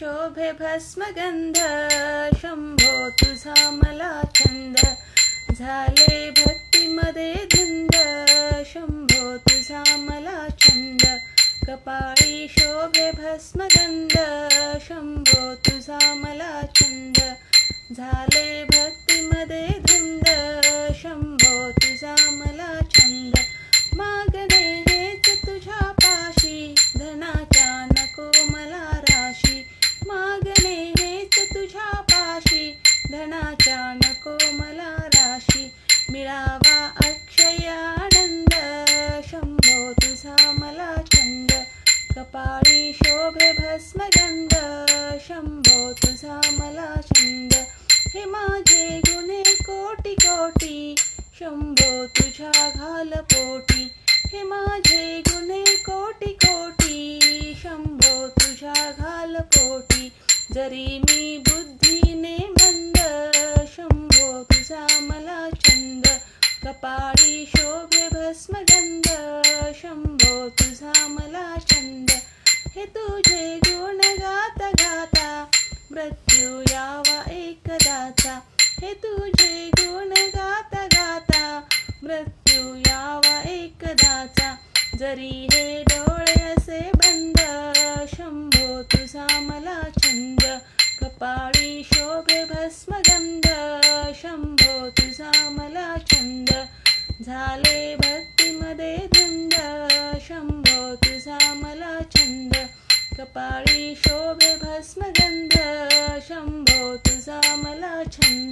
शोभे भस्मगंध शंभो तुझा मला छंद. झाले भक्तीमध्ये धुंद शंभो तुझा मला छंद. कपाळी शोभे भस्मगंध शंभो तुझा मला पाशी नको मला राशी. मिळावा अक्षय आनंद. शंभो तुझा मला छंद. कपाळी शोभे भस्मगंध. शंभो तुझा मला छंद. हे माझे गुन्हे कोटी कोटी. शंभो तुझ्या घाल पोटी. हे माझे गुन्हे कोटी कोटी. शंभो तुझ्या घाल पोटी. जरी मी मृत्यू यावा एकदाचा. हे तुझे गुण गाता गाता. मृत्यू यावा एकदाचा. जरी हे डोळे असे बंद शंभो तुझा मला छंद. कपाळी शोभे भस्मगंध शंभो तुझा मला छंद. झाले भक्तीमध्ये धुंद शंभो तुझा मला छंद. कपाळी chan